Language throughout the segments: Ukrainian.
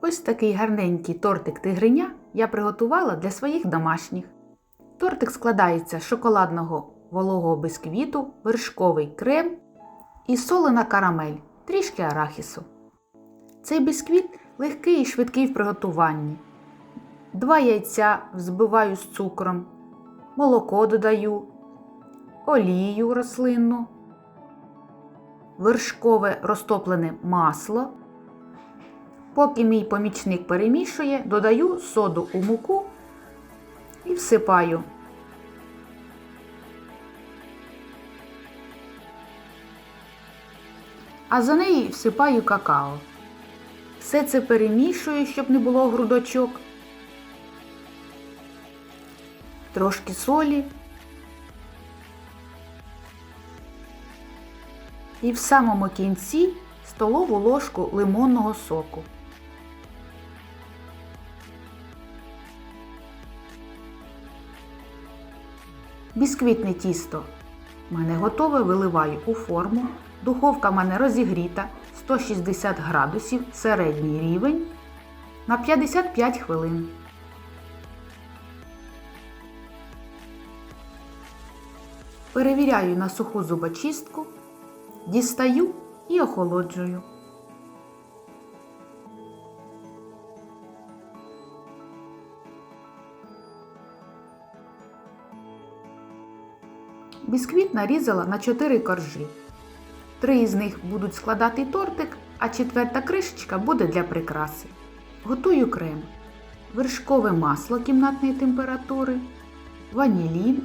Ось такий гарненький тортик тигриня я приготувала для своїх домашніх. Тортик складається з шоколадного вологого бисквіту, вершковий крем і солена карамель, трішки арахісу. Цей бісквіт легкий і швидкий в приготуванні. Два яйця взбиваю з цукром, молоко додаю, олію рослинну, вершкове розтоплене масло. Поки мій помічник перемішує, додаю соду у муку і всипаю. А за неї всипаю какао. Все це перемішую, щоб не було грудочок. Трошки солі. І в самому кінці столову ложку лимонного соку. Бісквітне тісто в мене готове, виливаю у форму. Духовка в мене розігріта 160 градусів, середній рівень на 55 хвилин. Перевіряю на суху зубочистку, дістаю і охолоджую. Бісквіт нарізала на 4 коржі. Три із них будуть складати тортик, а четверта кришечка буде для прикраси. Готую крем, вершкове масло кімнатної температури, ванілін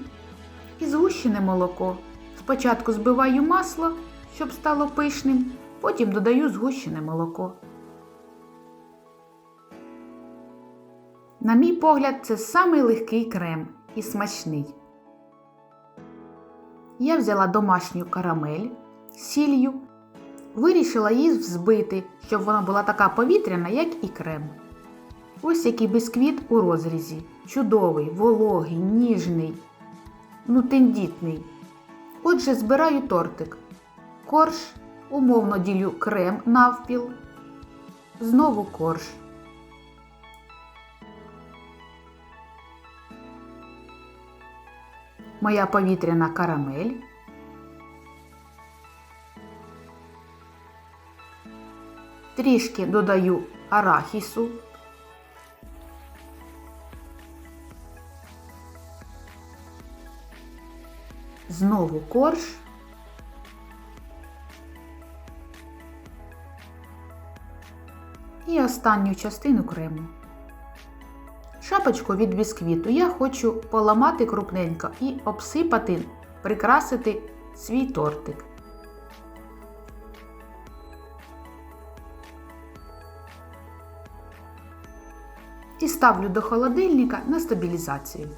і згущене молоко. Спочатку збиваю масло, щоб стало пишним, потім додаю згущене молоко. На мій погляд, це самий легкий крем і смачний. Я взяла домашню карамель з сіллю, вирішила її взбити, щоб вона була така повітряна, як і крем. Ось який бісквіт у розрізі. Чудовий, вологий, ніжний, ну тендітний. Отже, збираю тортик. Корж, умовно ділю крем навпіл, знову корж. Моя повітряна карамель. Трішки додаю арахісу. Знову корж. І останню частину крему. Шапочку від бісквіту я хочу поламати крупненько і обсипати, прикрасити свій тортик. І ставлю до холодильника на стабілізацію.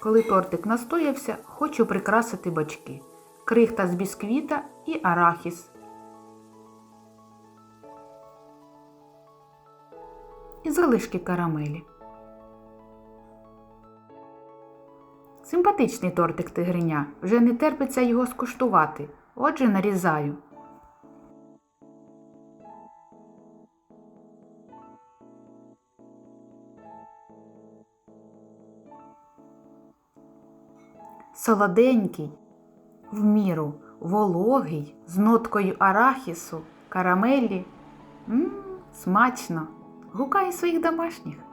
Коли тортик настоявся, хочу прикрасити бочки. Крихта з бісквіта і арахіс. І залишки карамелі. Симпатичний тортик тигриня, вже не терпиться його скуштувати. Отже, нарізаю. Солоденький, в міру вологий, з ноткою арахісу, карамелі. Мм, смачно. Гукаю своїх домашніх.